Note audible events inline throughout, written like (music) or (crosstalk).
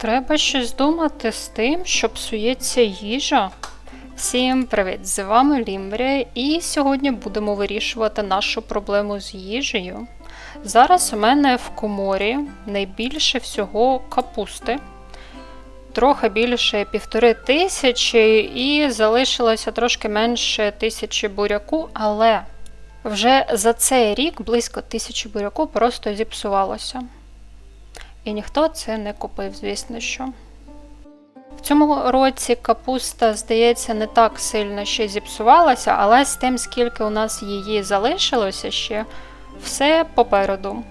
Треба щось думати з тим, що псується їжа. Всім привіт! З вами Лімбрія, і сьогодні будемо вирішувати нашу проблему з їжею. Зараз у мене в коморі найбільше всього капусти, трохи більше півтори тисячі, і залишилося трошки менше тисячі буряку, але вже за цей рік близько тисячі буряку просто зіпсувалося. І ніхто це не купив, звісно що. В цьому році капуста, здається, не так сильно ще зіпсувалася, але з тим, скільки у нас її залишилося ще, все попереду.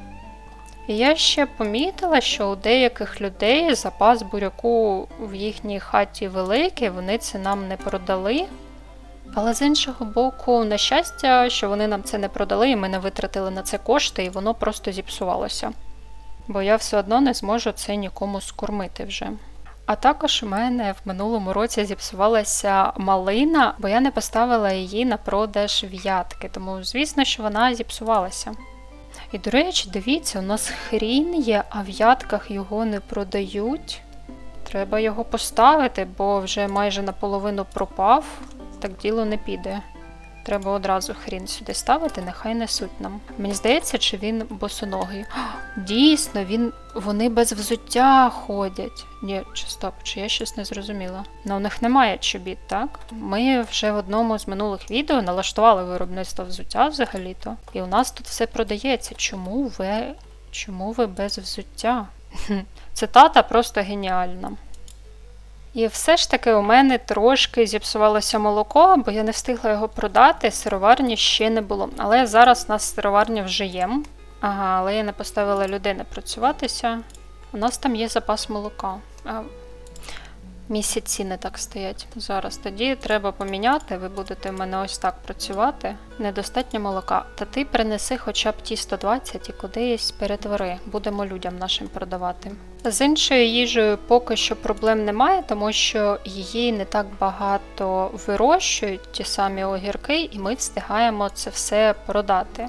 І я ще помітила, що у деяких людей запас буряку в їхній хаті великий, вони це нам не продали. Але з іншого боку, на щастя, що вони нам це не продали, і ми не витратили на це кошти, і воно просто зіпсувалося бо я все одно не зможу це нікому скормити вже. А також у мене в минулому році зіпсувалася малина, бо я не поставила її на продаж в'ятки, тому звісно, що вона зіпсувалася. І, до речі, дивіться, у нас хрін є, а в ядках його не продають. Треба його поставити, бо вже майже наполовину пропав, так діло не піде. Треба одразу хрін сюди ставити, нехай несуть нам. Мені здається, чи він босоногий. Дійсно, він, вони без взуття ходять. Ні, чи стоп, чи я щось не зрозуміла. Ну, у них немає чобіт, так? Ми вже в одному з минулих відео налаштували виробництво взуття взагалі-то. І у нас тут все продається. Чому ви, чому ви без взуття? Цитата просто геніальна. І все ж таки у мене трошки зіпсувалося молоко, бо я не встигла його продати, сироварні ще не було. Але зараз у нас сироварня вже є. Ага, але я не поставила людини працюватися. У нас там є запас молока. А, Місяці не так стоять. Зараз тоді треба поміняти, ви будете в мене ось так працювати. Недостатньо молока. Та ти принеси хоча б ті 120 і кудись перетвори. Будемо людям нашим продавати. З іншою їжею поки що проблем немає, тому що її не так багато вирощують, ті самі огірки, і ми встигаємо це все продати.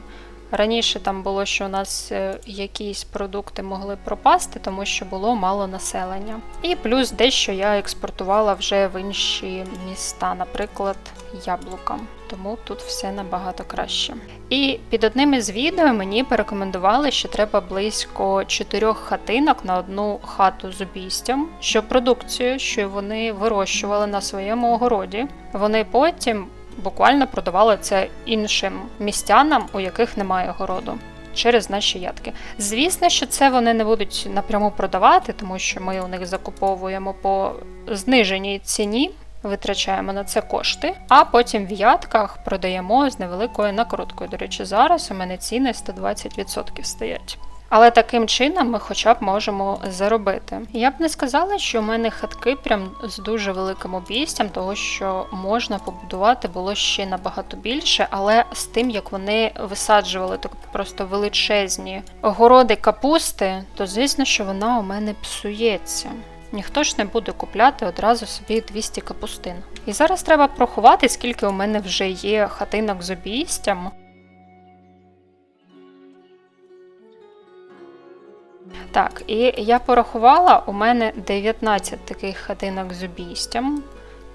Раніше там було, що у нас е, якісь продукти могли пропасти, тому що було мало населення. І плюс дещо я експортувала вже в інші міста, наприклад, яблука. Тому тут все набагато краще. І під одним із відео мені порекомендували, що треба близько чотирьох хатинок на одну хату з обійстям, що продукцію, що вони вирощували на своєму огороді, вони потім буквально продавали це іншим містянам, у яких немає городу. Через наші ядки. Звісно, що це вони не будуть напряму продавати, тому що ми у них закуповуємо по зниженій ціні, витрачаємо на це кошти, а потім в ядках продаємо з невеликою накруткою. До речі, зараз у мене ціни 120% стоять. Але таким чином ми хоча б можемо заробити. Я б не сказала, що у мене хатки прям з дуже великим обійстям, того що можна побудувати було ще набагато більше, але з тим, як вони висаджували так просто величезні огороди капусти, то звісно, що вона у мене псується. Ніхто ж не буде купляти одразу собі 200 капустин. І зараз треба порахувати, скільки у мене вже є хатинок з обійстям. Так, і я порахувала, у мене 19 таких хатинок з обійстям.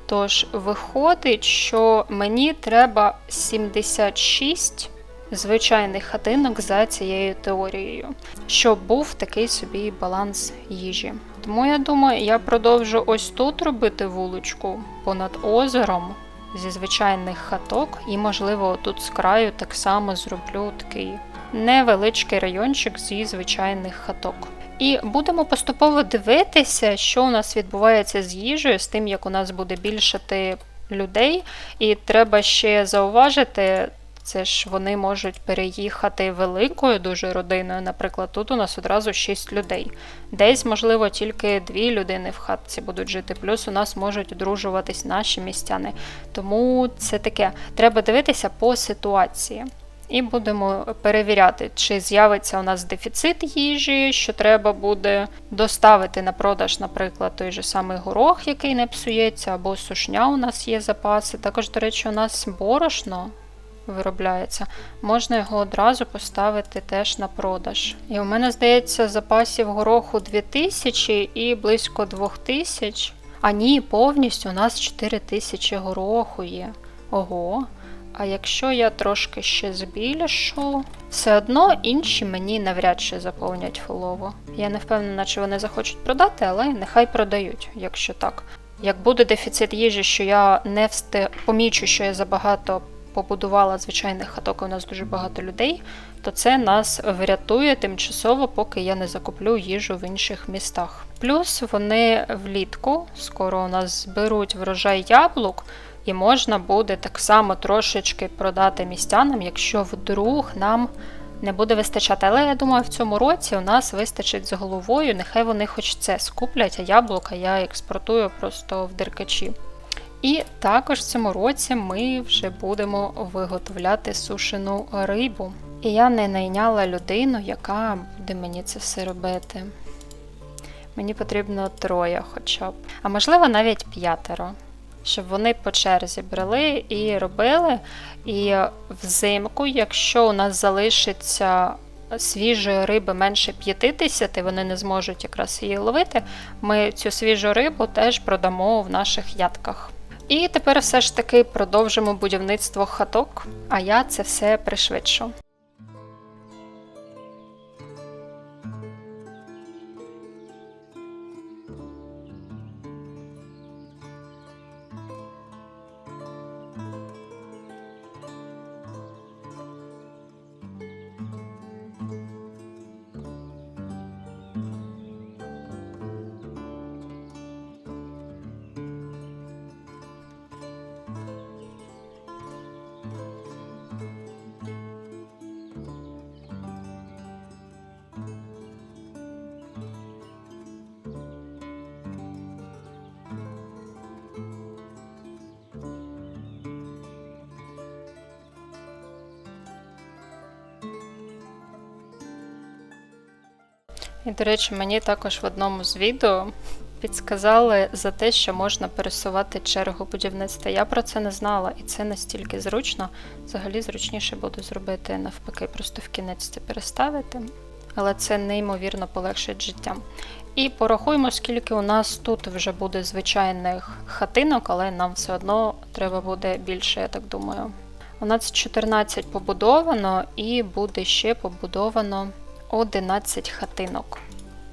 Тож, виходить, що мені треба 76 звичайних хатинок за цією теорією, щоб був такий собі баланс їжі. Тому я думаю, я продовжу ось тут робити вуличку понад озером зі звичайних хаток, і, можливо, тут з краю так само зроблю такий невеличкий райончик зі звичайних хаток. І будемо поступово дивитися, що у нас відбувається з їжею, з тим, як у нас буде більшати людей. І треба ще зауважити, це ж вони можуть переїхати великою дуже родиною. Наприклад, тут у нас одразу 6 людей. Десь, можливо, тільки дві людини в хатці будуть жити, плюс у нас можуть одружуватись наші містяни. Тому це таке. Треба дивитися по ситуації. І будемо перевіряти, чи з'явиться у нас дефіцит їжі, що треба буде доставити на продаж, наприклад, той же самий горох, який не псується, або сушня у нас є запаси. Також, до речі, у нас борошно виробляється, можна його одразу поставити теж на продаж. І у мене, здається, запасів гороху 2000 і близько 2000. А ні, повністю у нас 4000 гороху є. Ого. А якщо я трошки ще збільшу, все одно інші мені навряд чи заповнять фолово. Я не впевнена, чи вони захочуть продати, але нехай продають, якщо так. Як буде дефіцит їжі, що я не встиг помічу, що я забагато побудувала звичайних хаток, і у нас дуже багато людей, то це нас врятує тимчасово, поки я не закуплю їжу в інших містах. Плюс вони влітку, скоро у нас зберуть врожай яблук, і можна буде так само трошечки продати містянам, якщо вдруг нам не буде вистачати. Але я думаю, в цьому році у нас вистачить з головою. Нехай вони хоч це скуплять, а яблука я експортую просто в деркачі. І також в цьому році ми вже будемо виготовляти сушену рибу. І я не найняла людину, яка буде мені це все робити. Мені потрібно троє хоча б, а можливо навіть п'ятеро, щоб вони по черзі брали і робили. І взимку, якщо у нас залишиться свіжої риби менше 50, вони не зможуть якраз її ловити, ми цю свіжу рибу теж продамо в наших ядках. І тепер все ж таки продовжимо будівництво хаток, а я це все пришвидшу. І, до речі, мені також в одному з відео підсказали за те, що можна пересувати чергу будівництва. Я про це не знала, і це настільки зручно. Взагалі зручніше буде зробити навпаки, просто в кінець це переставити. Але це неймовірно полегшить життя. І порахуємо, скільки у нас тут вже буде звичайних хатинок, але нам все одно треба буде більше, я так думаю. У нас 14 побудовано і буде ще побудовано 11 хатинок.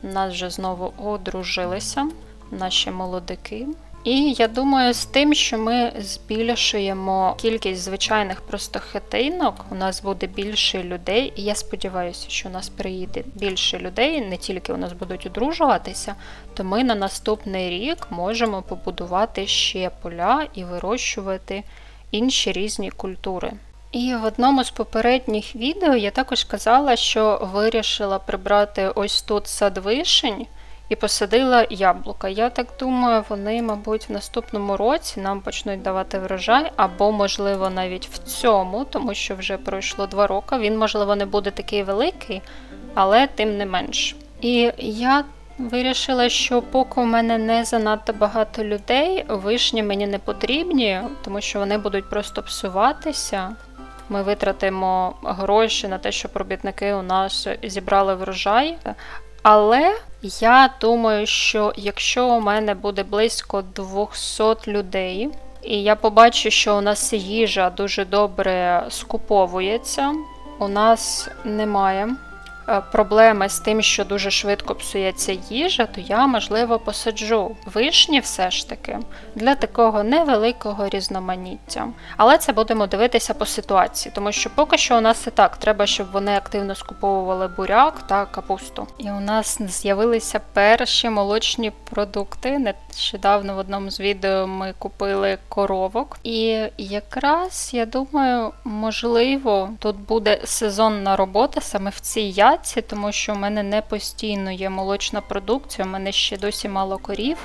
Нас вже знову одружилися наші молодики. І я думаю, з тим, що ми збільшуємо кількість звичайних просто хатинок, у нас буде більше людей, і я сподіваюся, що у нас приїде більше людей, не тільки у нас будуть одружуватися, то ми на наступний рік можемо побудувати ще поля і вирощувати інші різні культури. І в одному з попередніх відео я також казала, що вирішила прибрати ось тут сад вишень і посадила яблука. Я так думаю, вони, мабуть, в наступному році нам почнуть давати врожай, або, можливо, навіть в цьому, тому що вже пройшло два роки. Він, можливо, не буде такий великий, але тим не менш. І я вирішила, що поки у мене не занадто багато людей, вишні мені не потрібні, тому що вони будуть просто псуватися. Ми витратимо гроші на те, щоб робітники у нас зібрали врожай. Але я думаю, що якщо у мене буде близько 200 людей, і я побачу, що у нас їжа дуже добре скуповується, у нас немає е, проблеми з тим, що дуже швидко псується їжа, то я, можливо, посаджу вишні все ж таки для такого невеликого різноманіття. Але це будемо дивитися по ситуації, тому що поки що у нас і так треба, щоб вони активно скуповували буряк та капусту. І у нас з'явилися перші молочні продукти. Нещодавно в одному з відео ми купили коровок. І якраз я думаю, можливо, тут буде сезонна робота саме в цій яці, тому що у мене не постійно є молочна продукція, у мене ще досі мало корів.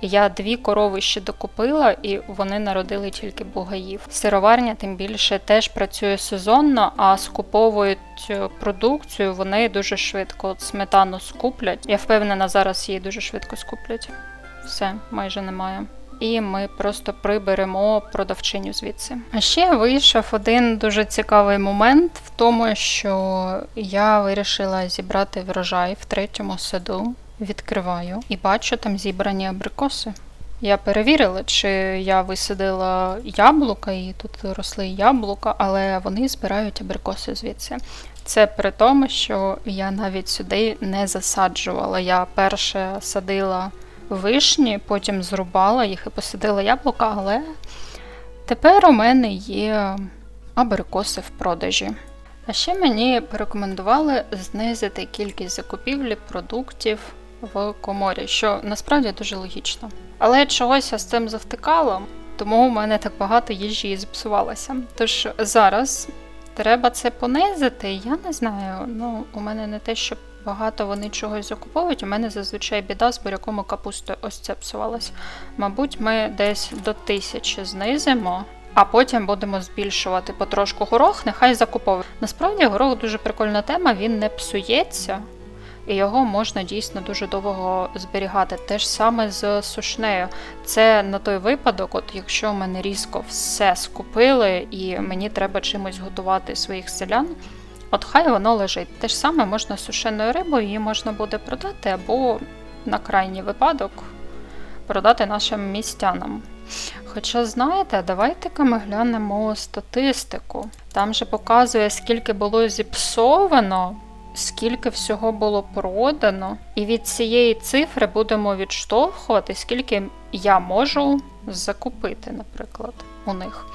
Я дві корови ще докупила, і вони народили тільки бугаїв. Сироварня, тим більше, теж працює сезонно, а скуповують е, продукцію вони дуже швидко. От сметану скуплять. Я впевнена, зараз її дуже швидко скуплять. Все, майже немає. І ми просто приберемо продавчиню звідси. А ще вийшов один дуже цікавий момент в тому, що я вирішила зібрати врожай в третьому саду. Відкриваю і бачу там зібрані абрикоси. Я перевірила, чи я висадила яблука, і тут росли яблука, але вони збирають абрикоси звідси. Це при тому, що я навіть сюди не засаджувала. Я перше садила вишні, потім зрубала їх і посадила яблука, але тепер у мене є абрикоси в продажі. А ще мені порекомендували знизити кількість закупівлі продуктів в коморі, що насправді дуже логічно. Але чогось я з цим завтикала, тому у мене так багато їжі і зіпсувалося. Тож зараз треба це понизити. Я не знаю. Ну, у мене не те, що багато вони чогось закуповують. У мене зазвичай біда з буряком і капустою. Ось це псувалось. Мабуть, ми десь до тисячі знизимо. А потім будемо збільшувати потрошку горох, нехай закуповує. Насправді горох дуже прикольна тема, він не псується, і його можна дійсно дуже довго зберігати. Те ж саме з сушнею. Це на той випадок, от якщо мене різко все скупили і мені треба чимось готувати своїх селян, от хай воно лежить. Те ж саме можна сушеною рибою, її можна буде продати або на крайній випадок продати нашим містянам. Хоча, знаєте, давайте-ка ми глянемо статистику. Там же показує, скільки було зіпсовано, скільки всього було продано. І від цієї цифри будемо відштовхувати, скільки я можу закупити, наприклад, у них.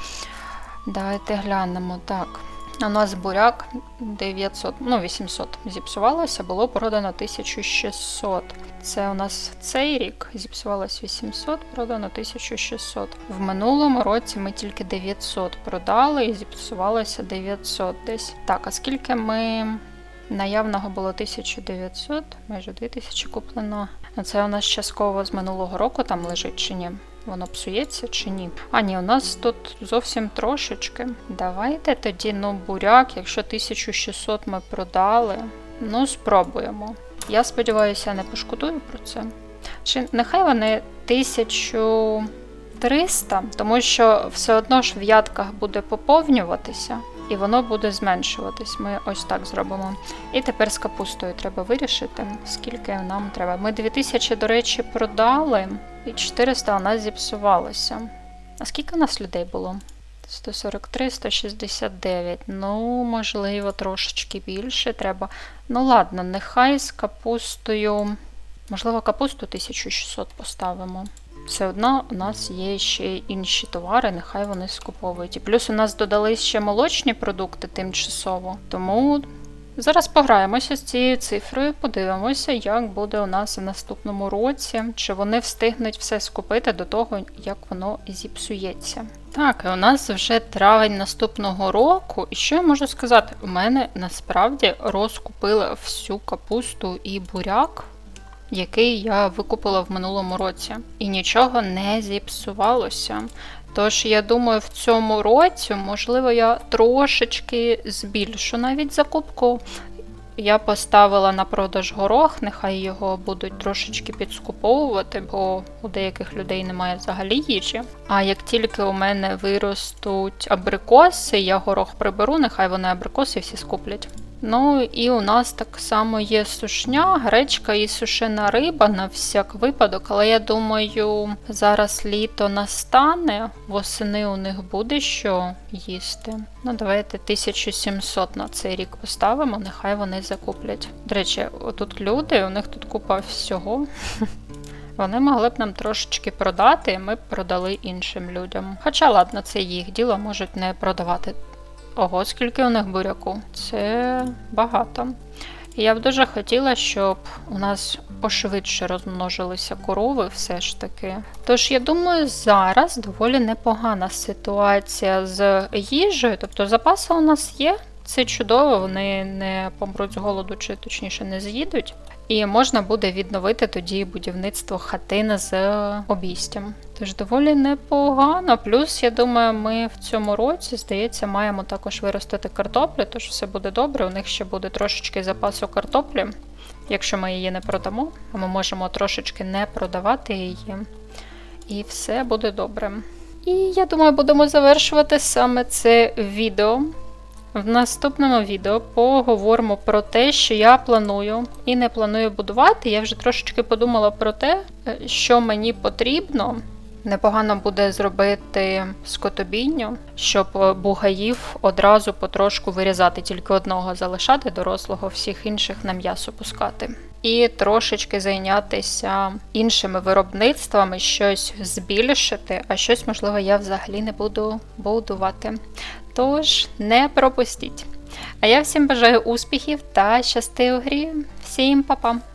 Давайте глянемо так. У нас буряк 900, ну 800 зіпсувалося, було продано 1600. Це у нас цей рік зіпсувалось 800, продано 1600. В минулому році ми тільки 900 продали і зіпсувалося 900 десь. Так, а скільки ми наявного було 1900, майже 2000 куплено. Це у нас частково з минулого року там лежить чи ні? Воно псується чи ні? А ні, у нас тут зовсім трошечки. Давайте тоді, ну, буряк, якщо 1600 ми продали, ну спробуємо. Я сподіваюся, не пошкодую про це. Чи нехай вони 1300, тому що все одно ж в ядках буде поповнюватися. І воно буде зменшуватись. Ми ось так зробимо. І тепер з капустою треба вирішити, скільки нам треба. Ми 2000, до речі, продали, і 400 у нас зіпсувалося. А скільки у нас людей було? 143, 169. Ну, можливо, трошечки більше треба. Ну, ладно, нехай з капустою. Можливо, капусту 1600 поставимо. Все одно у нас є ще інші товари, нехай вони скуповують. І плюс у нас додались ще молочні продукти тимчасово. Тому зараз пограємося з цією цифрою, подивимося, як буде у нас в наступному році, чи вони встигнуть все скупити до того, як воно зіпсується. Так, і у нас вже травень наступного року. І що я можу сказати? У мене насправді розкупили всю капусту і буряк який я викупила в минулому році, і нічого не зіпсувалося. Тож, я думаю, в цьому році, можливо, я трошечки збільшу навіть закупку. Я поставила на продаж горох, нехай його будуть трошечки підскуповувати, бо у деяких людей немає взагалі їжі. А як тільки у мене виростуть абрикоси, я горох приберу, нехай вони абрикоси всі скуплять. Ну і у нас так само є сушня, гречка і сушена риба на всяк випадок, але я думаю, зараз літо настане, восени у них буде що їсти. Ну, давайте 1700 на цей рік поставимо, нехай вони закуплять. До речі, отут люди, у них тут купа всього. (laughs) Вони могли б нам трошечки продати, і ми б продали іншим людям. Хоча, ладно, це їх діло, можуть не продавати Ого, скільки у них буряку. Це багато. Я б дуже хотіла, щоб у нас пошвидше розмножилися корови, все ж таки. Тож, я думаю, зараз доволі непогана ситуація з їжею. Тобто запаси у нас є. Це чудово, вони не помруть з голоду, чи точніше не з'їдуть. І можна буде відновити тоді будівництво хатини з обійстям. Тож доволі непогано. Плюс, я думаю, ми в цьому році, здається, маємо також виростити картоплю, тож все буде добре. У них ще буде трошечки запасу картоплі. якщо ми її не продамо, а ми можемо трошечки не продавати її. І все буде добре. І я думаю, будемо завершувати саме це відео. В наступному відео поговоримо про те, що я планую і не планую будувати. Я вже трошечки подумала про те, е, що мені потрібно. Непогано буде зробити скотобійню, щоб бугаїв одразу потрошку вирізати, тільки одного залишати дорослого, всіх інших на м'ясо пускати. І трошечки зайнятися іншими виробництвами, щось збільшити, а щось, можливо, я взагалі не буду будувати. Тож не пропустіть. А я всім бажаю успіхів та щасти у грі. Всім па-па!